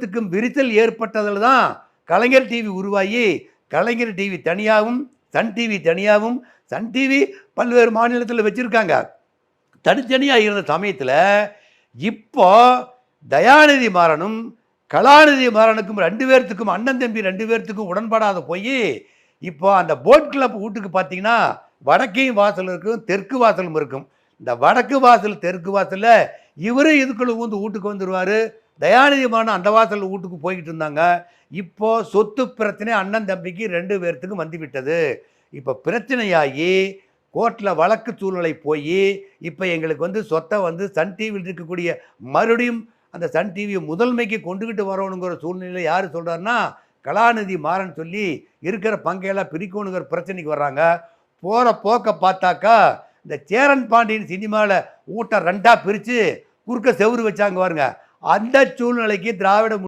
த்துக்கும் விரிசல் ஏற்பட்டதில் தான் கலைஞர் டிவி உருவாகி கலைஞர் டிவி தனியாகவும் சன் டிவி தனியாகவும் சன் டிவி பல்வேறு மாநிலத்தில் வச்சுருக்காங்க. தனித்தனியாக இருந்த சமயத்தில் இப்போ தயாநிதி மாறனும் கலாநிதி மாறனுக்கும் ரெண்டு பேர்த்துக்கும் அண்ணன் தம்பி ரெண்டு பேர்த்துக்கும் உடன்படாத போய் இப்போ அந்த போட் கிளப் வீட்டுக்கு பார்த்தீங்கன்னா வடக்கையும் வாசல் இருக்கும் தெற்கு வாசலும் இருக்கும். இந்த வடக்கு வாசல் தெற்கு வாசலில் இவரு இதுக்குள்ள ஊந்து வீட்டுக்கு வந்துடுவார் தயாநிதி மாறன் அந்த வாசல் வீட்டுக்கு போய்கிட்டு இருந்தாங்க. இப்போது சொத்து பிரச்சனை அண்ணன் தம்பிக்கு ரெண்டு பேர்த்துக்கும் வந்து விட்டது இப்போ பிரச்சனையாகி கோர்ட்டில் வழக்கு சூழ்நிலை போய் இப்போ எங்களுக்கு வந்து சொத்தை வந்து சன் டிவியில் இருக்கக்கூடிய மறுபடியும் அந்த சன் டிவியை முதன்மைக்கு கொண்டுக்கிட்டு வரணுங்கிற சூழ்நிலை யார் சொல்கிறாருன்னா கலாநிதி மாறன் சொல்லி இருக்கிற பங்கையெல்லாம் பிரிக்கணுங்கிற பிரச்சனைக்கு வர்றாங்க. போகிற போக்க பார்த்தாக்கா இந்த சேரன் பாண்டியன் சினிமாவில் ஊட்ட ரெண்டாக பிரித்து குறுக்க செவுறு வச்சாங்க பாருங்கள் அந்த சூழ்நிலைக்கு திராவிட